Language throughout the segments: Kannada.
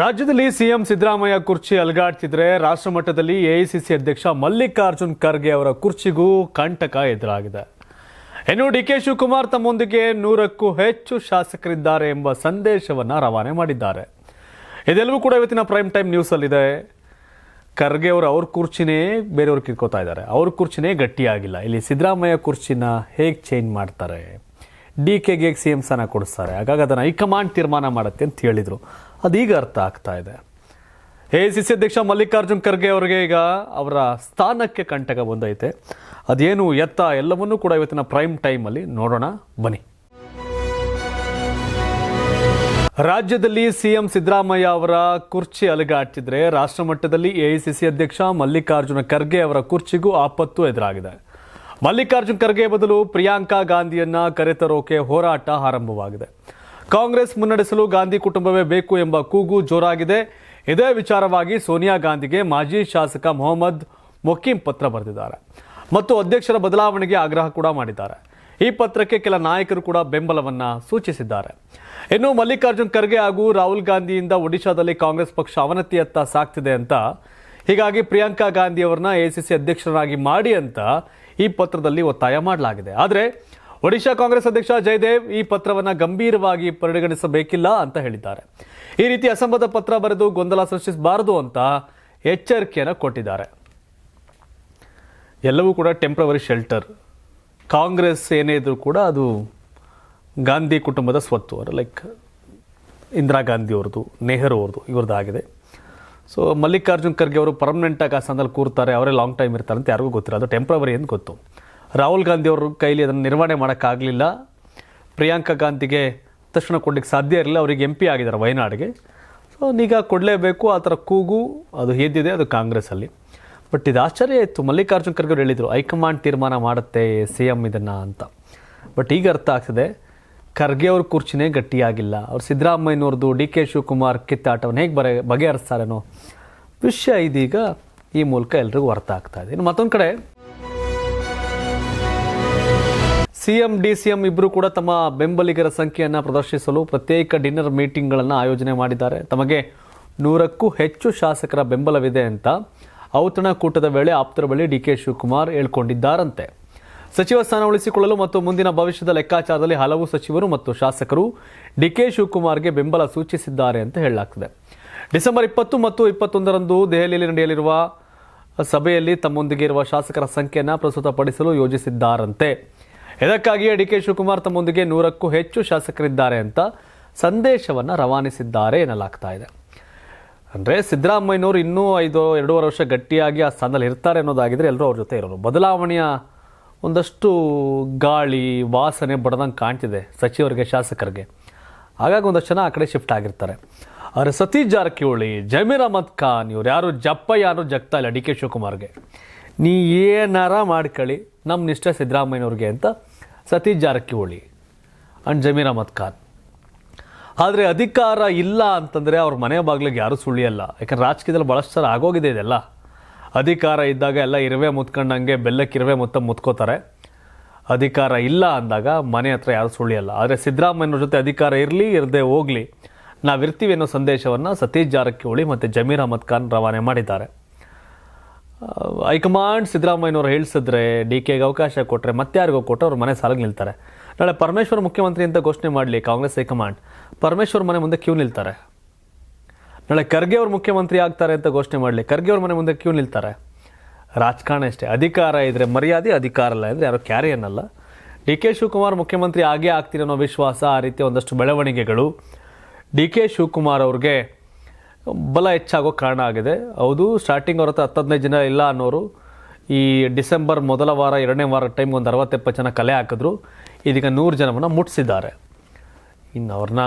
ರಾಜ್ಯದಲ್ಲಿ ಸಿಎಂ ಸಿದ್ದರಾಮಯ್ಯ ಕುರ್ಚಿ ಅಲಗಾಡ್ತಿದ್ರೆ ರಾಷ್ಟ್ರ ಮಟ್ಟದಲ್ಲಿ ಎಐಸಿಸಿ ಅಧ್ಯಕ್ಷ ಮಲ್ಲಿಕಾರ್ಜುನ್ ಖರ್ಗೆ ಅವರ ಕುರ್ಚಿಗೂ ಕಂಟಕ ಎದುರಾಗಿದೆ. ಇನ್ನು ಡಿ ಕೆ ಶಿವಕುಮಾರ್ ತಮ್ಮೊಂದಿಗೆ ನೂರಕ್ಕೂ ಹೆಚ್ಚು ಶಾಸಕರಿದ್ದಾರೆ ಎಂಬ ಸಂದೇಶವನ್ನ ರವಾನೆ ಮಾಡಿದ್ದಾರೆ. ಇದೆಲ್ಲವೂ ಕೂಡ ಇವತ್ತಿನ ಪ್ರೈಮ್ ಟೈಮ್ ನ್ಯೂಸಲ್ಲಿದೆ. ಖರ್ಗೆ ಅವರು ಅವ್ರ ಕುರ್ಚಿನೇ ಬೇರೆಯವ್ರು ಕಿತ್ಕೋತಾ ಇದ್ದಾರೆ. ಅವ್ರ ಕುರ್ಚಿನೇ ಗಟ್ಟಿಯಾಗಿಲ್ಲ. ಇಲ್ಲಿ ಸಿದ್ದರಾಮಯ್ಯ ಕುರ್ಚಿನ ಹೇಗೆ ಚೇಂಜ್ ಮಾಡ್ತಾರೆ? ಡಿ ಕೆಗೆ ಸಿ ಎಂ ಸ್ಥಾನ ಕೊಡಿಸ್ತಾರೆ. ಹಾಗಾಗಿ ಅದನ್ನು ಹೈಕಮಾಂಡ್ ತೀರ್ಮಾನ ಮಾಡುತ್ತೆ ಅಂತ ಹೇಳಿದರು. ಅದೀಗ ಅರ್ಥ ಆಗ್ತಾ ಇದೆ. ಎ ಸಿ ಸಿ ಅಧ್ಯಕ್ಷ ಮಲ್ಲಿಕಾರ್ಜುನ್ ಖರ್ಗೆ ಅವರಿಗೆ ಈಗ ಅವರ ಸ್ಥಾನಕ್ಕೆ ಕಂಟಕ ಬಂದೈತೆ. ಅದೇನು ಎತ್ತ ಎಲ್ಲವನ್ನೂ ಕೂಡ ಇವತ್ತಿನ ಪ್ರೈಮ್ ಟೈಮಲ್ಲಿ ನೋಡೋಣ. ಬನ್ನಿ. ರಾಜ್ಯದಲ್ಲಿ ಸಿಎಂ ಸಿದ್ದರಾಮಯ್ಯ ಅವರ ಕುರ್ಚಿ ಅಲುಗಾಡ್ತಿದ್ರೆ ರಾಷ್ಟ್ರ ಮಟ್ಟದಲ್ಲಿ ಎಐಸಿಸಿ ಅಧ್ಯಕ್ಷ ಮಲ್ಲಿಕಾರ್ಜುನ ಖರ್ಗೆ ಅವರ ಕುರ್ಚಿಗೂ ಆಪತ್ತು ಎದುರಾಗಿದೆ. ಮಲ್ಲಿಕಾರ್ಜುನ್ ಖರ್ಗೆ ಬದಲು ಪ್ರಿಯಾಂಕಾ ಗಾಂಧಿಯನ್ನ ಕರೆತರೋಕೆ ಹೋರಾಟ ಆರಂಭವಾಗಿದೆ. ಕಾಂಗ್ರೆಸ್ ಮುನ್ನಡೆಸಲು ಗಾಂಧಿ ಕುಟುಂಬವೇ ಬೇಕು ಎಂಬ ಕೂಗು ಜೋರಾಗಿದೆ. ಇದೇ ವಿಚಾರವಾಗಿ ಸೋನಿಯಾ ಗಾಂಧಿಗೆ ಮಾಜಿ ಶಾಸಕ ಮೊಹಮ್ಮದ್ ಮೊಕೀಂ ಪತ್ರ ಬರೆದಿದ್ದಾರೆ. ಮತ್ತು ಅಧ್ಯಕ್ಷರ ಬದಲಾವಣೆಗೆ ಆಗ್ರಹ ಕೂಡ ಮಾಡಿದ್ದಾರೆ. ಈ ಪತ್ರಕ್ಕೆ ಕೆಲ ನಾಯಕರು ಕೂಡ ಬೆಂಬಲವನ್ನ ಸೂಚಿಸಿದ್ದಾರೆ. ಇನ್ನು ಮಲ್ಲಿಕಾರ್ಜುನ್ ಖರ್ಗೆ ಹಾಗೂ ರಾಹುಲ್ ಗಾಂಧಿಯಿಂದ ಒಡಿಶಾದಲ್ಲಿ ಕಾಂಗ್ರೆಸ್ ಪಕ್ಷ ಅವನತಿಯತ್ತ ಸಾಗ್ತಿದೆ ಅಂತ. ಹೀಗಾಗಿ ಪ್ರಿಯಾಂಕಾ ಗಾಂಧಿ ಅವರನ್ನ ಎಸಿಸಿ ಅಧ್ಯಕ್ಷರನ್ನಾಗಿ ಮಾಡಿ ಅಂತ ಈ ಪತ್ರದಲ್ಲಿ ಒತ್ತಾಯ ಮಾಡಲಾಗಿದೆ. ಆದರೆ ಒಡಿಶಾ ಕಾಂಗ್ರೆಸ್ ಅಧ್ಯಕ್ಷ ಜಯದೇವ್ ಈ ಪತ್ರವನ್ನ ಗಂಭೀರವಾಗಿ ಪರಿಗಣಿಸಬೇಕಿಲ್ಲ ಅಂತ ಹೇಳಿದ್ದಾರೆ. ಈ ರೀತಿ ಅಸಂಬದ್ಧ ಪತ್ರ ಬರೆದು ಗೊಂದಲ ಸೃಷ್ಟಿಸಬಾರದು ಅಂತ ಎಚ್ಚರಿಕೆಯನ್ನು ಕೊಟ್ಟಿದ್ದಾರೆ. ಎಲ್ಲವೂ ಕೂಡ ಟೆಂಪ್ರವರಿ ಶೆಲ್ಟರ್ ಕಾಂಗ್ರೆಸ್ ಏನೇ ಇದ್ರೂ ಕೂಡ ಅದು ಗಾಂಧಿ ಕುಟುಂಬದ ಸ್ವತ್ತು ಅವರು ಲೈಕ್ ಇಂದಿರಾ ಗಾಂಧಿ ಅವ್ರದ್ದು, ನೆಹರು ಅವ್ರದ್ದು ಇವ್ರದ್ದಾಗಿದೆ ಸೊ ಮಲ್ಲಿಕಾರ್ಜುನ್ ಖರ್ಗೆ ಅವರು ಪರ್ಮನೆಂಟಾಗಿ ಆ ಸ್ಥಾನದಲ್ಲಿ ಕೂರ್ತಾರೆ, ಅವರೇ ಲಾಂಗ್ ಟೈಮ್ ಇರ್ತಾರೆ ಅಂತ ಯಾರಿಗೂ ಗೊತ್ತಿಲ್ಲ. ಅದು ಟೆಂಪ್ರವರಿ ಅಂತ ಗೊತ್ತು. ರಾಹುಲ್ ಗಾಂಧಿ ಅವ್ರ ಕೈಲಿ ಅದನ್ನು ನಿರ್ವಹಣೆ ಮಾಡೋಕ್ಕಾಗಲಿಲ್ಲ. ಪ್ರಿಯಾಂಕಾ ಗಾಂಧಿಗೆ ತಕ್ಷಣ ಕೊಡಲಿಕ್ಕೆ ಸಾಧ್ಯ ಇರಲಿಲ್ಲ. ಅವರಿಗೆ ಎಂ ಪಿ ಆಗಿದ್ದಾರೆ ವಯನಾಡಿಗೆ. ಸೊ ಈಗ ಕೊಡಲೇಬೇಕು, ಆ ಥರ ಕೂಗು, ಅದು ಎದ್ದಿದೆ ಅದು ಕಾಂಗ್ರೆಸ್ಸಲ್ಲಿ. ಬಟ್ ಇದು ಆಶ್ಚರ್ಯ ಇತ್ತು. ಮಲ್ಲಿಕಾರ್ಜುನ್ ಖರ್ಗೆ ಹೇಳಿದರು, ಹೈಕಮಾಂಡ್ ತೀರ್ಮಾನ ಮಾಡುತ್ತೆ ಸಿ ಎಂ ಇದನ್ನು ಅಂತ. ಬಟ್ ಈಗ ಅರ್ಥ ಆಗ್ತದೆ. ಖರ್ಗೆ ಅವ್ರ ಕುರ್ಚಿನೇ ಗಟ್ಟಿಯಾಗಿಲ್ಲ. ಅವ್ರು ಸಿದ್ದರಾಮಯ್ಯನವ್ರದ್ದು ಡಿ ಕೆ ಶಿವಕುಮಾರ್ ಕಿತ್ತಾಟವನ್ನು ಹೇಗೆ ಬರೆ, ಬಗೆಹರಿಸ್ತಾರೇನೋ ವಿಷಯ ಇದೀಗ ಈ ಮೂಲಕ ಎಲ್ರಿಗೂ ಅರ್ಥ ಆಗ್ತಾ ಇದೆ. ಇನ್ನು ಮತ್ತೊಂದು ಕಡೆ ಸಿಎಂ ಡಿ ಸಿಎಂ ಇಬ್ಬರು ಕೂಡ ತಮ್ಮ ಬೆಂಬಲಿಗರ ಸಂಖ್ಯೆಯನ್ನು ಪ್ರದರ್ಶಿಸಲು ಪ್ರತ್ಯೇಕ ಡಿನ್ನರ್ ಮೀಟಿಂಗ್ಗಳನ್ನು ಆಯೋಜನೆ ಮಾಡಿದ್ದಾರೆ. ತಮಗೆ ನೂರಕ್ಕೂ ಹೆಚ್ಚು ಶಾಸಕರ ಬೆಂಬಲವಿದೆ ಅಂತ ಔತಣಕೂಟದ ವೇಳೆ ಆಪ್ತರ ಬಳಿ ಡಿ ಕೆ ಶಿವಕುಮಾರ್ ಹೇಳ್ಕೊಂಡಿದ್ದಾರಂತೆ. ಸಚಿವ ಸ್ಥಾನ ಉಳಿಸಿಕೊಳ್ಳಲು ಮತ್ತು ಮುಂದಿನ ಭವಿಷ್ಯದ ಲೆಕ್ಕಾಚಾರದಲ್ಲಿ ಹಲವು ಸಚಿವರು ಮತ್ತು ಶಾಸಕರು ಡಿ ಕೆ ಶಿವಕುಮಾರ್ಗೆ ಬೆಂಬಲ ಸೂಚಿಸಿದ್ದಾರೆ ಅಂತ ಹೇಳಲಾಗ್ತದೆ. ಡಿಸೆಂಬರ್ ಇಪ್ಪತ್ತು ಮತ್ತು ಇಪ್ಪತ್ತೊಂದರಂದು ದೆಹಲಿಯಲ್ಲಿ ನಡೆಯಲಿರುವ ಸಭೆಯಲ್ಲಿ ತಮ್ಮೊಂದಿಗೆ ಇರುವ ಶಾಸಕರ ಸಂಖ್ಯೆಯನ್ನು ಪ್ರಸ್ತುತಪಡಿಸಲು ಯೋಜಿಸಿದ್ದಾರಂತೆ. ಇದಕ್ಕಾಗಿಯೇ ಡಿ ಕೆ ಶಿವಕುಮಾರ್ ತಮ್ಮೊಂದಿಗೆ ನೂರಕ್ಕೂ ಹೆಚ್ಚು ಶಾಸಕರಿದ್ದಾರೆ ಅಂತ ಸಂದೇಶವನ್ನು ರವಾನಿಸಿದ್ದಾರೆ ಎನ್ನಲಾಗ್ತಾ ಇದೆ. ಅಂದರೆ ಸಿದ್ದರಾಮಯ್ಯನವರು ಇನ್ನೂ ಐದು, ಎರಡೂವರೆ ವರ್ಷ ಗಟ್ಟಿಯಾಗಿ ಆ ಸ್ಥಾನದಲ್ಲಿ ಇರ್ತಾರೆ ಅನ್ನೋದಾಗಿದ್ರೆ ಎಲ್ಲರೂ ಅವ್ರ ಜೊತೆ ಇರೋರು. ಬದಲಾವಣೆಯ ಒಂದಷ್ಟು ಗಾಳಿ, ವಾಸನೆ ಬಡದಂಗೆ ಕಾಣ್ತಿದೆ ಸಚಿವರಿಗೆ, ಶಾಸಕರಿಗೆ. ಹಾಗಾಗಿ ಒಂದಷ್ಟು ಜನ ಆ ಕಡೆ ಶಿಫ್ಟ್ ಆಗಿರ್ತಾರೆ. ಆದರೆ ಸತೀಶ್ ಜಾರಕಿಹೊಳಿ, ಜಮೀರ್ ಅಹಮದ್ ಖಾನ್ ಇವ್ರು ಯಾರು ಜಪ್ಪ, ಯಾರು ಜಗ್ತಾ ಇಲ್ಲ ಡಿ ಕೆ ಶಿವಕುಮಾರ್ಗೆ. ನೀ ಏನಾರ ಮಾಡ್ಕೊಳ್ಳಿ ನಮ್ಮ ನಿಷ್ಠೆ ಸಿದ್ದರಾಮಯ್ಯನವ್ರಿಗೆ ಅಂತ ಸತೀಶ್ ಜಾರಕಿಹೊಳಿ ಆ್ಯಂಡ್ ಜಮೀರ್ ಅಹಮದ್ ಖಾನ್. ಆದರೆ ಅಧಿಕಾರ ಇಲ್ಲ ಅಂತಂದರೆ ಅವ್ರ ಮನೆ ಬಾಗಿಲಿಗೆ ಯಾರೂ ಸುಳಿಯಲ್ಲ. ಯಾಕಂದ್ರೆ ರಾಜಕೀಯದಲ್ಲಿ ಭಾಳಷ್ಟು ಆಗೋಗಿದೆ ಇದೆಲ್ಲ. ಅಧಿಕಾರ ಇದ್ದಾಗ ಎಲ್ಲ ಇರುವೆ ಮುತ್ಕೊಂಡಂಗೆ ಬೆಲ್ಲಕ್ಕೆ ಇರುವೆ ಮುತ್ತ ಮುತ್ಕೋತಾರೆ. ಅಧಿಕಾರ ಇಲ್ಲ ಅಂದಾಗ ಮನೆ ಹತ್ರ ಯಾರು ಸುಳಿಯಲ್ಲ. ಆದರೆ ಸಿದ್ದರಾಮಯ್ಯನ ಜೊತೆ ಅಧಿಕಾರ ಇರಲಿ, ಇರದೆ ಹೋಗಲಿ, ನಾವಿರ್ತೀವಿ ಅನ್ನೋ ಸಂದೇಶವನ್ನು ಸತೀಶ್ ಜಾರಕಿಹೊಳಿ ಮತ್ತು ಜಮೀರ್ ಅಹಮದ್ ಖಾನ್ ರವಾನೆ ಮಾಡಿದ್ದಾರೆ. ಹೈಕಮಾಂಡ್ ಸಿದ್ದರಾಮಯ್ಯನವರು ಹೇಳಿಸಿದ್ರೆ ಡಿ ಕೆಗೆ ಅವಕಾಶ ಕೊಟ್ಟರೆ ಮತ್ತಾರಿಗೋ ಕೊಟ್ಟು ಅವ್ರ ಮನೆ ಸಾಲಿಗೆ ನಿಲ್ತಾರೆ. ನಾಳೆ ಪರಮೇಶ್ವರ್ ಮುಖ್ಯಮಂತ್ರಿ ಅಂತ ಘೋಷಣೆ ಮಾಡಲಿ ಕಾಂಗ್ರೆಸ್ ಹೈಕಮಾಂಡ್. ಪರಮೇಶ್ವರ್ ಮನೆ ಮುಂದೆ ಕ್ಯೂ ನಿಲ್ತಾರೆ. ನಾಳೆ ಖರ್ಗೆ ಅವರು ಮುಖ್ಯಮಂತ್ರಿ ಆಗ್ತಾರೆ ಅಂತ ಘೋಷಣೆ ಮಾಡಲಿ ಖರ್ಗೆ ಅವ್ರ ಮನೆ ಮುಂದೆ ಕ್ಯೂ ನಿಲ್ತಾರೆ. ರಾಜಕಾರಣ ಅಷ್ಟೇ ಅಧಿಕಾರ ಇದ್ದರೆ ಮರ್ಯಾದೆ, ಅಧಿಕಾರ ಅಲ್ಲ ಅಂದರೆ ಯಾರೋ ಕ್ಯಾರಿ ಅನ್ನಲ್ಲ ಡಿ ಕೆ ಶಿವಕುಮಾರ್ ಮುಖ್ಯಮಂತ್ರಿ ಆಗೇ ಆಗ್ತೀರಿ ಅನ್ನೋ ವಿಶ್ವಾಸ, ಆ ರೀತಿ ಒಂದಷ್ಟು ಬೆಳವಣಿಗೆಗಳು. ಡಿ ಕೆ ಶಿವಕುಮಾರ್ ಅವ್ರಿಗೆ ಬಲ ಹೆಚ್ಚಾಗೋ ಕಾರಣ ಆಗಿದೆ. ಹೌದು ಸ್ಟಾರ್ಟಿಂಗ್ ಅವ್ರ ಹತ್ರ ಹತ್ತು ಹದಿನೈದು ಜನ ಇಲ್ಲ ಅನ್ನೋರು ಈ ಡಿಸೆಂಬರ್ ಮೊದಲ ವಾರ, ಎರಡನೇ ವಾರ ಟೈಮ್ ಒಂದು ಅರವತ್ತೆಪ್ಪತ್ತು ಜನ ಕಲೆ ಹಾಕಿದ್ರು. ಇದೀಗ ನೂರು ಜನವನ್ನು ಮುಟ್ಟಿಸಿದ್ದಾರೆ ಇನ್ನು ಅವ್ರನ್ನ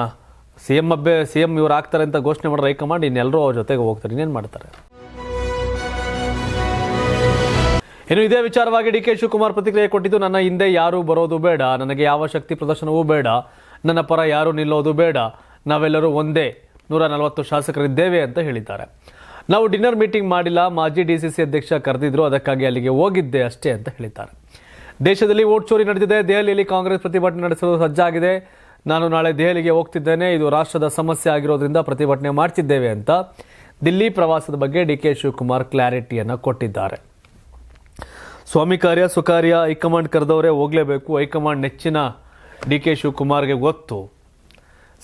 ಸಿ ಎಂ ಅಬ್ಬೆ ಸಿ ಎಂ ಇವ್ರು ಆಗ್ತಾರೆ ಅಂತ ಘೋಷಣೆ ಮಾಡಿದ್ರೆ ಹೈಕಮಾಂಡ್ ಇನ್ನೆಲ್ಲರೂ ಅವ್ರ ಜೊತೆಗೆ ಹೋಗ್ತಾರೆ. ಇನ್ನೇನು ಮಾಡ್ತಾರೆ? ಇನ್ನು ಇದೇ ವಿಚಾರವಾಗಿ ಡಿ ಕೆ ಶಿವಕುಮಾರ್ ಪ್ರತಿಕ್ರಿಯೆ ಕೊಟ್ಟಿದ್ದು, ನನ್ನ ಹಿಂದೆ ಯಾರೂ ಬರೋದು ಬೇಡ. ನನಗೆ ಯಾವ ಶಕ್ತಿ ಪ್ರದರ್ಶನವೂ ಬೇಡ. ನನ್ನ ಪರ ಯಾರೂ ನಿಲ್ಲೋದು ಬೇಡ. ನಾವೆಲ್ಲರೂ ಒಂದೇ. ನೂರ ನಲವತ್ತು ಶಾಸಕರಿದ್ದೇವೆ ಅಂತ ಹೇಳಿದ್ದಾರೆ. ನಾವು ಡಿನ್ನರ್ ಮೀಟಿಂಗ್ ಮಾಡಿಲ್ಲ, ಮಾಜಿ ಡಿ ಸಿ ಸಿ ಅಧ್ಯಕ್ಷ ಕರೆದಿದ್ರು, ಅದಕ್ಕಾಗಿ ಅಲ್ಲಿಗೆ ಹೋಗಿದ್ದೆ ಅಷ್ಟೇ ಅಂತ ಹೇಳಿದ್ದಾರೆ. ದೇಶದಲ್ಲಿ ವೋಟ್ ಚೋರಿ ನಡೆದಿದೆ, ದೆಹಲಿಯಲ್ಲಿ ಕಾಂಗ್ರೆಸ್ ಪ್ರತಿಭಟನೆ ನಡೆಸಲು ಸಜ್ಜಾಗಿದೆ. ನಾನು ನಾಳೆ ದೆಹಲಿಗೆ ಹೋಗ್ತಿದ್ದೇನೆ, ಇದು ರಾಷ್ಟ್ರದ ಸಮಸ್ಯೆ ಆಗಿರೋದ್ರಿಂದ ಪ್ರತಿಭಟನೆ ಮಾಡ್ತಿದ್ದೇವೆ ಅಂತ ದಿಲ್ಲಿ ಪ್ರವಾಸದ ಬಗ್ಗೆ ಡಿ ಕೆ ಶಿವಕುಮಾರ್ ಕ್ಲಾರಿಟಿಯನ್ನು ಕೊಟ್ಟಿದ್ದಾರೆ. ಸ್ವಾಮಿ ಕಾರ್ಯ ಸುಕಾರ್ಯ ಹೈಕಮಾಂಡ್ ಕರೆದವರೇ ಹೋಗಲೇಬೇಕು, ಹೈಕಮಾಂಡ್ ನೆಚ್ಚಿನ ಡಿ ಕೆ ಶಿವಕುಮಾರ್ಗೆ ಗೊತ್ತು.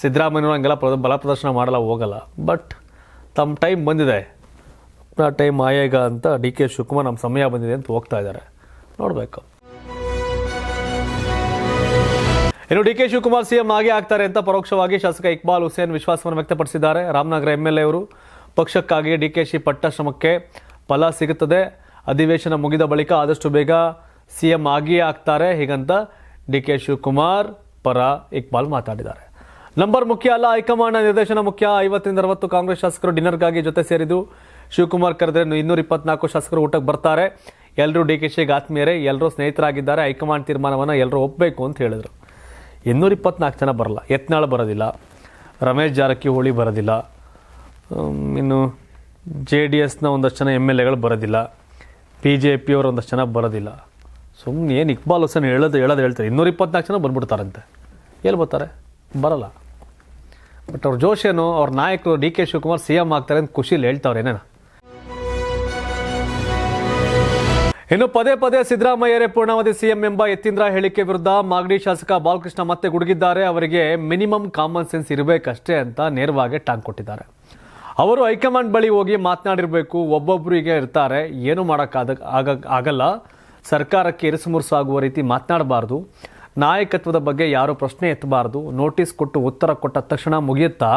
ಸಿದ್ದರಾಮಯ್ಯನವರು ಹಂಗೆಲ್ಲ ಪ್ರ ಬಲ ಪ್ರದರ್ಶನ ಮಾಡಲ್ಲ, ಹೋಗಲ್ಲ. ಬಟ್ ತಮ್ಮ ಟೈಮ್ ಬಂದಿದೆ. ಆ ಟೈಮ್ ಆಯೇಗ ಅಂತ ಡಿ ಕೆ ಶಿವಕುಮಾರ್ ನಮ್ಮ ಸಮಯ ಬಂದಿದೆ ಅಂತ ಹೋಗ್ತಾ ಇದ್ದಾರೆ. ನೋಡಬೇಕು. ಇನ್ನು ಡಿ ಕೆ ಶಿವಕುಮಾರ್ ಸಿಎಂ ಆಗೇ ಆಗ್ತಾರೆ ಅಂತ ಪರೋಕ್ಷವಾಗಿ ಶಾಸಕ ಇಕ್ಬಾಲ್ ಹುಸೇನ್ ವಿಶ್ವಾಸವನ್ನು ವ್ಯಕ್ತಪಡಿಸಿದ್ದಾರೆ. ರಾಮನಗರ ಎಂ ಎಲ್ ಎ ಅವರು ಪಕ್ಷಕ್ಕಾಗಿ ಡಿ ಕೆ ಶಿ ಪಟ್ಟಾಶ್ರಮಕ್ಕೆ ಫಲ ಸಿಗುತ್ತದೆ. ಅಧಿವೇಶನ ಮುಗಿದ ಬಳಿಕ ಆದಷ್ಟು ಬೇಗ ಸಿಎಂ ಆಗಿಯೇ ಆಗ್ತಾರೆ. ಹೀಗಂತ ಡಿ ಕೆ ಶಿವಕುಮಾರ್ ಪರ ಇಕ್ಬಾಲ್ ಮಾತಾಡಿದ್ದಾರೆ. ನಂಬರ್ ಮುಖ್ಯ ಅಲ್ಲ ಹೈಕಮಾಂಡ್ ನಿರ್ದೇಶನ ಮುಖ್ಯ. ಐವತ್ತರಿಂದ ಅರವತ್ತು ಕಾಂಗ್ರೆಸ್ ಶಾಸಕರು ಡಿನ್ನರ್ಗಾಗಿ ಜೊತೆ ಸೇರಿದ್ದು ಶಿವಕುಮಾರ್ ಕರೆದ್ರೆ ಇನ್ನೂರ ಇಪ್ಪತ್ನಾಲ್ಕು ಶಾಸಕರು ಊಟಕ್ಕೆ ಬರ್ತಾರೆ. ಎಲ್ಲರೂ ಡಿ ಕೆ ಶಿಗೆ ಆತ್ಮೀಯರೇ ಎಲ್ಲರೂ ಸ್ನೇಹಿತರಾಗಿದ್ದಾರೆ, ಹೈಕಮಾಂಡ್ ತೀರ್ಮಾನವನ್ನು ಎಲ್ಲರೂ ಒಪ್ಪಬೇಕು ಅಂತ ಹೇಳಿದರು. ಇನ್ನೂರ ಇಪ್ಪತ್ನಾಲ್ಕು ಜನ ಬರಲ್ಲ, ಯತ್ನಾಳ್ ಬರೋದಿಲ್ಲ, ರಮೇಶ್ ಜಾರಕಿಹೊಳಿ ಬರೋದಿಲ್ಲ ಇನ್ನು ಜೆ ಡಿ ಎಸ್ನ ಒಂದಷ್ಟು ಜನ ಎಂ ಎಲ್ ಎಗಳು ಬರೋದಿಲ್ಲ ಪಿ ಜೆ ಪಿಯವರು ಒಂದಷ್ಟು ಜನ ಬರೋದಿಲ್ಲ. ಸುಮ್ಮನೆ ಏನು ಇಕ್ಬಾಲ್ ಹುಸೇನ್ ಹೇಳೋದು ಹೇಳೋದು ಹೇಳ್ತಾರೆ, ಇನ್ನೂರ ಇಪ್ಪತ್ನಾಲ್ಕು ಜನ ಬಂದ್ಬಿಡ್ತಾರಂತೆ. ಎಲ್ಲಿ ಬರ್ತಾರೆ? ಬರಲ್ಲ. ಬಟ್ ಅವ್ರ ಜೋಶ್ ಏನು ಅವ್ರ ನಾಯಕರು D K Shivakumar C M ಆಗ್ತಾರೆ ಅಂತ ಖುಷಿಲಿ ಹೇಳ್ತಾವ್ರೆ ಏನೇನು. ಇನ್ನು ಪದೇ ಪದೇ ಸಿದ್ದರಾಮಯ್ಯರೇ ಪೂರ್ಣಾವಧಿ ಸಿಎಂ ಎಂಬ ಯತೀಂದ್ರ ಹೇಳಿಕೆ ವಿರುದ್ಧ ಮಾಗಡಿ ಶಾಸಕ ಬಾಲಕೃಷ್ಣ ಮತ್ತೆ ಗುಡುಗಿದ್ದಾರೆ. ಅವರಿಗೆ ಮಿನಿಮಮ್ ಕಾಮನ್ ಸೆನ್ಸ್ ಇರಬೇಕಷ್ಟೇ ಅಂತ ನೇರವಾಗಿ ಟಾಂಗ್ ಕೊಟ್ಟಿದ್ದಾರೆ. ಅವರು ಹೈಕಮಾಂಡ್ ಬಳಿ ಹೋಗಿ ಮಾತನಾಡಿರಬೇಕು ಒಬ್ಬೊಬ್ಬರಿಗೆ ಇರ್ತಾರೆ. ಏನು ಮಾಡೋಕ್ಕಾದ ಆಗ ಆಗಲ್ಲ. ಸರ್ಕಾರಕ್ಕೆ ಇರಿಸುಮುರುಸಾಗುವ ರೀತಿ ಮಾತನಾಡಬಾರ್ದು. ನಾಯಕತ್ವದ ಬಗ್ಗೆ ಯಾರೂ ಪ್ರಶ್ನೆ ಎತ್ತಬಾರ್ದು, ನೋಟಿಸ್ ಕೊಟ್ಟು ಉತ್ತರ ಕೊಟ್ಟ ತಕ್ಷಣ ಮುಗಿಯುತ್ತಾ?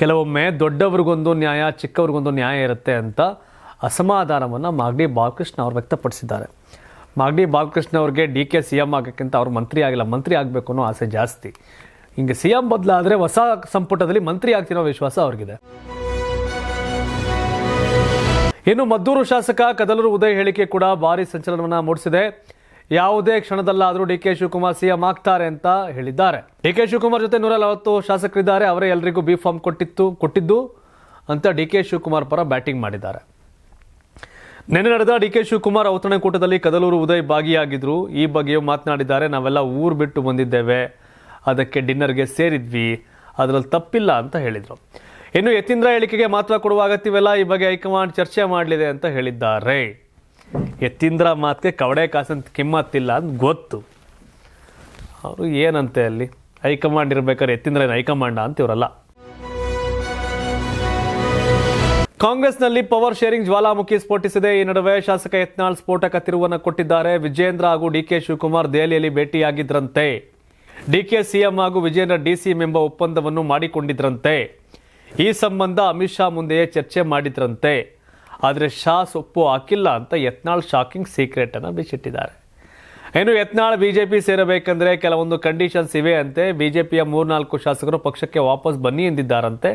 ಕೆಲವೊಮ್ಮೆ ದೊಡ್ಡವ್ರಿಗೊಂದು ನ್ಯಾಯ, ಚಿಕ್ಕವ್ರಿಗೊಂದು ನ್ಯಾಯ ಇರುತ್ತೆ ಅಂತ ಅಸಮಾಧಾನವನ್ನು ಮಾಗಡಿ ಬಾಲಕೃಷ್ಣ ಅವರು ವ್ಯಕ್ತಪಡಿಸಿದ್ದಾರೆ. ಮಾಗಡಿ ಬಾಲಕೃಷ್ಣ ಅವ್ರಿಗೆ ಡಿ ಕೆ ಸಿ ಎಂ ಆಗೋಕ್ಕಿಂತ ಅವ್ರು ಮಂತ್ರಿ ಆಗಿಲ್ಲ, ಮಂತ್ರಿ ಆಗಬೇಕು ಅನ್ನೋ ಆಸೆ ಜಾಸ್ತಿ. ಹಿಂಗೆ ಸಿ ಎಂ ಬದಲಾದರೆ ಹೊಸ ಸಂಪುಟದಲ್ಲಿ ಮಂತ್ರಿ ಆಗ್ತಿರೋ ವಿಶ್ವಾಸ ಅವ್ರಿಗಿದೆ. ಇನ್ನು ಮದ್ದೂರು ಶಾಸಕ ಕದಲೂರು ಉದಯ್ ಹೇಳಿಕೆ ಕೂಡ ಭಾರಿ ಸಂಚಲನವನ್ನು ಮೂಡಿಸಿದೆ. ಯಾವುದೇ ಕ್ಷಣದಲ್ಲಾದರೂ ಡಿ ಕೆ ಶಿವಕುಮಾರ್ ಸಿಎಂ ಆಗ್ತಾರೆ ಅಂತ ಹೇಳಿದ್ದಾರೆ. ಡಿ ಕೆ ಶಿವಕುಮಾರ್ ಜೊತೆ ನೂರ ನಲವತ್ತು ಶಾಸಕರಿದ್ದಾರೆ. ಅವರೇ ಎಲ್ರಿಗೂ ಬಿ ಫಾರ್ಮ್ ಕೊಟ್ಟಿತ್ತು, ಕೊಟ್ಟಿದ್ದು ಅಂತ ಡಿ ಕೆ ಶಿವಕುಮಾರ್ ಪರ ಬ್ಯಾಟಿಂಗ್ ಮಾಡಿದ್ದಾರೆ. ನಿನ್ನೆ ನಡೆದ ಡಿ ಕೆ ಶಿವಕುಮಾರ್ ಔತಣಕೂಟದಲ್ಲಿ ಕದಲೂರು ಉದಯ್ ಭಾಗಿಯಾಗಿದ್ರು. ಈ ಬಗ್ಗೆಯೂ ಮಾತನಾಡಿದ್ದಾರೆ. ನಾವೆಲ್ಲ ಊರು ಬಿಟ್ಟು ಬಂದಿದ್ದೇವೆ. ಅದಕ್ಕೆ ಡಿನ್ನರ್ಗೆ ಸೇರಿದ್ವಿ. ಅದರಲ್ಲಿ ತಪ್ಪಿಲ್ಲ ಅಂತ ಹೇಳಿದರು. ಇನ್ನು ಯತೀಂದ್ರ ಹೇಳಿಕೆಗೆ ಮಹತ್ವ ಕೊಡುವ ಅಗತ್ಯವಿಲ್ಲ. ಈ ಬಗ್ಗೆ ಹೈಕಮಾಂಡ್ ಚರ್ಚೆ ಮಾಡಲಿದೆ ಅಂತ ಹೇಳಿದ್ದಾರೆ. ಯತೀಂದ್ರ ಮಾತಿಗೆ ಕವಡೆ ಕಾಸಂತ ಕಿಮ್ಮತ್ತಿಲ್ಲ ಅಂತ ಗೊತ್ತು. ಅವರು ಏನಂತೆ ಅಲ್ಲಿ? ಹೈಕಮಾಂಡ್ ಇರ್ಬೇಕಾದ್ರೆ ಎತ್ತಿಂದ್ರ ಹೈಕಮಾಂಡ ಅಂತ ಇವರಲ್ಲ. ಕಾಂಗ್ರೆಸ್ನಲ್ಲಿ ಪವರ್ ಶೇರಿಂಗ್ ಜ್ವಾಲಾಮುಖಿ ಸ್ಫೋಟಿಸಿದೆ. ಈ ನಡುವೆ ಶಾಸಕ ಯತ್ನಾಳ್ ಸ್ಫೋಟಕ ತಿರುವನ್ನು ಕೊಟ್ಟಿದ್ದಾರೆ. ವಿಜೇಂದ್ರ ಹಾಗೂ ಡಿಕೆ ಶಿವಕುಮಾರ್ ದೆಹಲಿಯಲ್ಲಿ ಭೇಟಿಯಾಗಿದ್ರಂತೆ. ಡಿಕೆ ಸಿಎಂ ಹಾಗೂ ವಿಜೇಂದ್ರ ಡಿಸಿಎಂ ಎಂಬ ಒಪ್ಪಂದವನ್ನು ಮಾಡಿಕೊಂಡಿದ್ರಂತೆ. ಈ ಸಂಬಂಧ ಅಮಿತ್ ಶಾ ಮುಂದೆಯೇ ಚರ್ಚೆ ಮಾಡಿದ್ರಂತೆ. ಆದರೆ ಶಾ ಸೊಪ್ಪು ಹಾಕಿಲ್ಲ ಅಂತ ಯತ್ನಾಳ್ ಶಾಕಿಂಗ್ ಸೀಕ್ರೆಟನ್ನು ಬಿಚ್ಚಿಟ್ಟಿದ್ದಾರೆ. ಏನು ಯತ್ನಾಳ್ ಬಿಜೆಪಿ ಸೇರಬೇಕಂದ್ರೆ ಕೆಲವೊಂದು ಕಂಡೀಷನ್ಸ್ ಇವೆ ಅಂತೆ. ಬಿಜೆಪಿಯ ಮೂರ್ನಾಲ್ಕು ಶಾಸಕರು ಪಕ್ಷಕ್ಕೆ ವಾಪಸ್ ಬನ್ನಿ ಎಂದಿದ್ದಾರಂತೆ.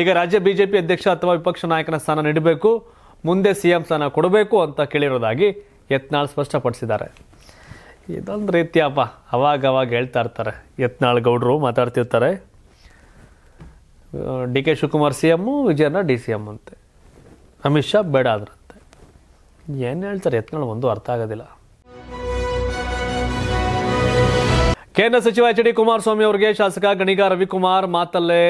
ಈಗ ರಾಜ್ಯ ಬಿಜೆಪಿ ಅಧ್ಯಕ್ಷ ಅಥವಾ ವಿಪಕ್ಷ ನಾಯಕನ ಸ್ಥಾನ ನೀಡಬೇಕು. ಮುಂದೆ ಸಿಎಂ ಸ್ಥಾನ ಕೊಡಬೇಕು ಅಂತ ಕೇಳಿರೋದಾಗಿ ಯತ್ನಾಳ್ ಸ್ಪಷ್ಟಪಡಿಸಿದ್ದಾರೆ. ಇದೊಂದು ರೀತಿಯಪ್ಪ, ಅವಾಗವಾಗ ಅವಾಗ ಹೇಳ್ತಾ ಇರ್ತಾರೆ. ಯತ್ನಾಳ್ ಗೌಡರು ಮಾತಾಡ್ತಿರ್ತಾರೆ. D K Shivakumar C M ವಿಜಯನ D C M ಅಂತೆ ಅಮಿತ್ ಶಾ ಬೇಡ ಅದರಂತೆ ಏನು ಹೇಳ್ತಾರೆ? ಯತ್ನಗಳು ಒಂದು ಅರ್ಥ ಆಗೋದಿಲ್ಲ. ಕೇಂದ್ರ ಸಚಿವ ಎಚ್ ಡಿ ಕುಮಾರಸ್ವಾಮಿ ಅವರಿಗೆ ಶಾಸಕ ಗಣಿಗ ರವಿಕುಮಾರ್ ಮಾತಲ್ಲೇ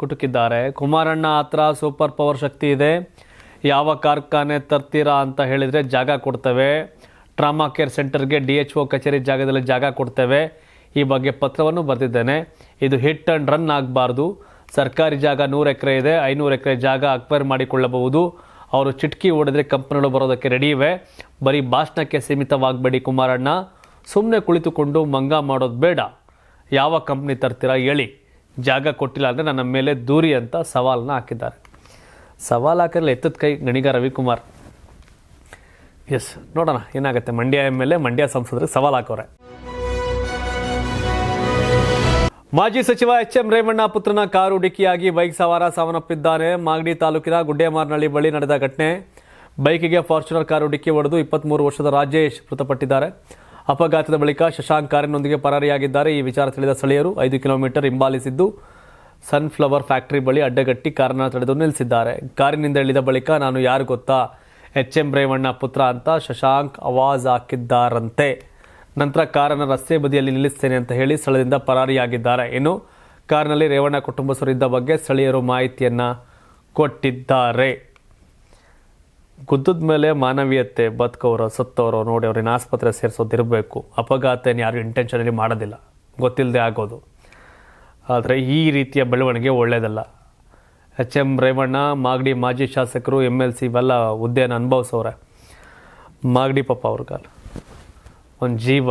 ಕುಟುಕಿದ್ದಾರೆ. ಕುಮಾರಣ್ಣ ಹತ್ರ ಸೂಪರ್ ಪವರ್ ಶಕ್ತಿ ಇದೆ. ಯಾವ ಕಾರ್ಖಾನೆ ತರ್ತೀರಾ ಅಂತ ಹೇಳಿದರೆ ಜಾಗ ಕೊಡ್ತೇವೆ. ಟ್ರಾಮಾ ಕೇರ್ ಸೆಂಟರ್ಗೆ ಡಿ ಎಚ್ ಒ ಕಚೇರಿ ಜಾಗದಲ್ಲಿ ಜಾಗ ಕೊಡ್ತೇವೆ. ಈ ಬಗ್ಗೆ ಪತ್ರವನ್ನು ಬರೆದಿದ್ದೇನೆ. ಇದು ಹಿಟ್ ಆ್ಯಂಡ್ ರನ್ ಆಗಬಾರ್ದು. ಸರ್ಕಾರಿ ಜಾಗ ನೂರು ಎಕರೆ ಇದೆ, ಐನೂರು ಎಕರೆ ಜಾಗ ಅಕ್ವೈರ್ ಮಾಡಿಕೊಳ್ಳಬಹುದು. ಅವರು ಚಿಟ್ಕಿ ಹೊಡೆದ್ರೆ ಕಂಪನಿಗಳು ಬರೋದಕ್ಕೆ ರೆಡಿ ಇವೆ. ಬರೀ ಭಾಷಣಕ್ಕೆ ಸೀಮಿತವಾಗಬೇಡಿ ಕುಮಾರಣ್ಣ. ಸುಮ್ಮನೆ ಕುಳಿತುಕೊಂಡು ಮಂಗ ಮಾಡೋದು ಬೇಡ. ಯಾವ ಕಂಪ್ನಿ ತರ್ತೀರಾ ಹೇಳಿ. ಜಾಗ ಕೊಟ್ಟಿಲ್ಲ ಅಂದರೆ ನನ್ನ ಮೇಲೆ ದೂರಿ ಅಂತ ಸವಾಲನ್ನ ಹಾಕಿದ್ದಾರೆ. ಸವಾಲು ಹಾಕಿರಲ್ಲ ಎತ್ತದ ಕೈ ಗಣಿಗ ರವಿಕುಮಾರ್. ಎಸ್ ನೋಡೋಣ, ಏನಾಗುತ್ತೆ? Mandya M L A Mandya ಸಂಸದರಿಗೆ ಸವಾಲು ಹಾಕೋರೆ. ಮಾಜಿ ಸಚಿವ ಎಚ್ ಎಂ ರೇವಣ್ಣ ಪುತ್ರನ ಕಾರು ಡಿಕ್ಕಿಯಾಗಿ ಬೈಕ್ ಸವಾರ ಸಾವನ್ನಪ್ಪಿದ್ದಾನೆ ಮಾಗಡಿ ತಾಲೂಕಿನ ಗುಡ್ಡೇಮಾರ್ನಹಳ್ಳಿ ಬಳಿ ನಡೆದ ಘಟನೆ. ಬೈಕಿಗೆ ಫಾರ್ಚುನರ್ ಕಾರು ಡಿಕ್ಕಿ ಹೊಡೆದು ಇಪ್ಪತ್ಮೂರು ವರ್ಷದ ರಾಜೇಶ್ ಮೃತಪಟ್ಟಿದ್ದಾರೆ. ಅಪಘಾತದ ಬಳಿಕ ಶಶಾಂಕ್ ಕಾರಿನೊಂದಿಗೆ ಪರಾರಿಯಾಗಿದ್ದಾರೆ. ಈ ವಿಚಾರ ತಿಳಿದ ಸ್ಥಳೀಯರು ಐದು ಕಿಲೋಮೀಟರ್ ಹಿಂಬಾಲಿಸಿದ್ದು, ಸನ್ಫ್ಲವರ್ ಫ್ಯಾಕ್ಟರಿ ಬಳಿ ಅಡ್ಡಗಟ್ಟಿ ಕಾರನ್ನು ತಡೆದು ನಿಲ್ಲಿಸಿದ್ದಾರೆ. ಕಾರಿನಿಂದ ಇಳಿದ ಬಳಿಕ ನಾನು ಯಾರು ಗೊತ್ತಾ? ಎಚ್ ಎಂ ರೇವಣ್ಣ ಪುತ್ರ ಅಂತ ಶಶಾಂಕ್ ಅವಾಜ್ ಹಾಕಿದ್ದಾರಂತೆ. ನಂತರ ಕಾರನ್ನು ರಸ್ತೆ ಬದಿಯಲ್ಲಿ ನಿಲ್ಲಿಸ್ತೇನೆ ಅಂತ ಹೇಳಿ ಸ್ಥಳದಿಂದ ಪರಾರಿಯಾಗಿದ್ದಾರೆ. ಇನ್ನು ಕಾರಿನಲ್ಲಿ ರೇವಣ್ಣ ಕುಟುಂಬಸ್ಥರು ಇದ್ದ ಬಗ್ಗೆ ಸ್ಥಳೀಯರು ಮಾಹಿತಿಯನ್ನು ಕೊಟ್ಟಿದ್ದಾರೆ. ಗುದ್ದದ ಮೇಲೆ ಮಾನವೀಯತೆ ಬದುಕವರು ಸತ್ತವರು, ನೋಡಿ ಅವ್ರನ್ನ ಆಸ್ಪತ್ರೆ ಸೇರಿಸೋದಿರಬೇಕು. ಅಪಘಾತ ಯಾರು ಇಂಟೆನ್ಷನಲ್ಲಿ ಮಾಡೋದಿಲ್ಲ. ಗೊತ್ತಿಲ್ಲದೆ ಆಗೋದು. ಆದರೆ ಈ ರೀತಿಯ ಬೆಳವಣಿಗೆ ಒಳ್ಳೆಯದಲ್ಲ. ಎಚ್ ಎಂ ರೇವಣ್ಣ, ಮಾಗಡಿ ಮಾಜಿ ಶಾಸಕರು ಎಂ ಎಲ್ ಸಿ ಇವೆಲ್ಲ ಹುದ್ದೆಯನ್ನು ಅನುಭವಿಸೋರೆ ಮಾಗಡಿ ಪಾಪ ಅವ್ರಿಗಲ್ಲ ಒಂದು ಜೀವ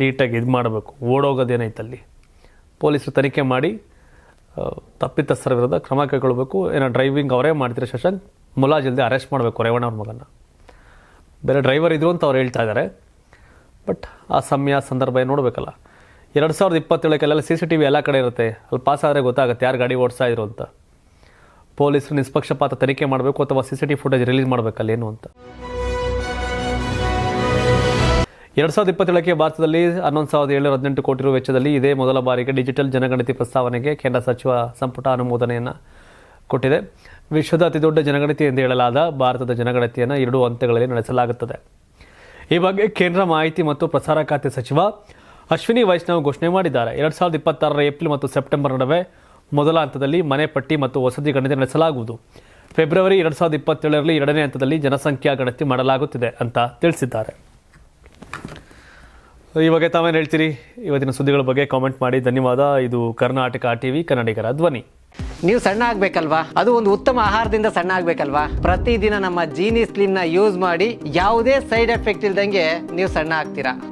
ನೀಟಾಗಿ ಇದು ಮಾಡಬೇಕು. ಓಡೋಗೋದೇನೈತಲ್ಲಿ? ಪೊಲೀಸರು ತನಿಖೆ ಮಾಡಿ ತಪ್ಪಿತಸ್ಥರ ವಿರುದ್ಧ ಕ್ರಮ ಕೈಗೊಳ್ಳಬೇಕು ಏನೋ ಡ್ರೈವಿಂಗ್ ಅವರೇ ಮಾಡ್ತಿರೋ ಶಶಾಂಕ್ ಮುಲಾಜಿಲ್ದೆ ಅರೆಸ್ಟ್ ಮಾಡಬೇಕು ರೇವಣ್ಣ ಅವ್ರ ಮಗನ ಬೇರೆ ಡ್ರೈವರ್ ಇದ್ರು ಅಂತ ಅವ್ರು ಹೇಳ್ತಾ ಇದ್ದಾರೆ ಬಟ್ ಆ ಸಮಯ, ಸಂದರ್ಭ ಏನು ನೋಡಬೇಕಲ್ಲ. ಎರಡು ಸಾವಿರದ ಇಪ್ಪತ್ತೇಳಕ್ಕೆಲ್ಲ ಸಿ ಸಿ ಟಿ ವಿ ಎಲ್ಲ ಕಡೆ ಇರುತ್ತೆ. ಅಲ್ಲಿ ಪಾಸ್ ಆದರೆ ಗೊತ್ತಾಗುತ್ತೆ ಯಾರು ಗಾಡಿ ಓಡಿಸ್ತಾ ಇದ್ರು ಅಂತ. ಪೊಲೀಸರು ನಿಷ್ಪಕ್ಷಪಾತ ತನಿಖೆ ಮಾಡಬೇಕು ಅಥವಾ C C T footage release ಮಾಡಬೇಕಲ್ಲ ಏನು ಅಂತ. ಎರಡು ಸಾವಿರದ ಇಪ್ಪತ್ತೇಳಕ್ಕೆ ಭಾರತದಲ್ಲಿ ಹನ್ನೊಂದು ಸಾವಿರದ ಏಳ್ನೂರ ಹದಿನೆಂಟು ಕೋಟಿ ರು ವೆಚ್ಚದಲ್ಲಿ ಇದೇ ಮೊದಲ ಬಾರಿಗೆ ಡಿಜಿಟಲ್ ಜನಗಣತಿ ಪ್ರಸ್ತಾವನೆಗೆ ಕೇಂದ್ರ ಸಚಿವ ಸಂಪುಟ ಅನುಮೋದನೆಯನ್ನು ಕೊಟ್ಟಿದೆ. ವಿಶ್ವದ ಅತಿದೊಡ್ಡ ಜನಗಣತಿ ಎಂದು ಹೇಳಲಾದ ಭಾರತದ ಜನಗಣತಿಯನ್ನು ಎರಡು ಹಂತಗಳಲ್ಲಿ ನಡೆಸಲಾಗುತ್ತದೆ. ಈ ಬಗ್ಗೆ ಕೇಂದ್ರ ಮಾಹಿತಿ ಮತ್ತು ಪ್ರಸಾರ ಖಾತೆ ಸಚಿವ ಅಶ್ವಿನಿ ವೈಷ್ಣವ್ ಘೋಷಣೆ ಮಾಡಿದ್ದಾರೆ. ಎರಡು ಸಾವಿರದ ಇಪ್ಪತ್ತಾರರ ಏಪ್ರಿಲ್ ಮತ್ತು ಸೆಪ್ಟೆಂಬರ್ ನಡುವೆ ಮೊದಲ ಹಂತದಲ್ಲಿ ಮನೆ ಪಟ್ಟಿ ಮತ್ತು ವಸತಿ ಗಣತಿ ನಡೆಸಲಾಗುವುದು. ಫೆಬ್ರವರಿ ಎರಡು ಸಾವಿರದ ಇಪ್ಪತ್ತೇಳರಲ್ಲಿ ಎರಡನೇ ಹಂತದಲ್ಲಿ ಜನಸಂಖ್ಯಾ ಗಣತಿ ಮಾಡಲಾಗುತ್ತಿದೆ ಅಂತ ತಿಳಿಸಿದ್ದಾರೆ. ಬಗ್ಗೆ ತಾವೇನು ಹೇಳ್ತೀರಿ? ಇವತ್ತಿನ ಸುದ್ದಿಗಳ ಬಗ್ಗೆ ಕಾಮೆಂಟ್ ಮಾಡಿ. ಧನ್ಯವಾದ. ಇದು ಕರ್ನಾಟಕ ಟಿವಿ, ಕನ್ನಡಿಗರ ಧ್ವನಿ. ನೀವು ಸಣ್ಣ ಆಗ್ಬೇಕಲ್ವಾ? ಅದು ಒಂದು ಉತ್ತಮ ಆಹಾರದಿಂದ ಸಣ್ಣ ಆಗ್ಬೇಕಲ್ವಾ? ಪ್ರತಿದಿನ ನಮ್ಮ ಜೀನಿ ನ ಯೂಸ್ ಮಾಡಿ ಯಾವುದೇ ಸೈಡ್ ಎಫೆಕ್ಟ್ ಇಲ್ದಂಗೆ ನೀವು ಸಣ್ಣ ಆಗ್ತೀರಾ?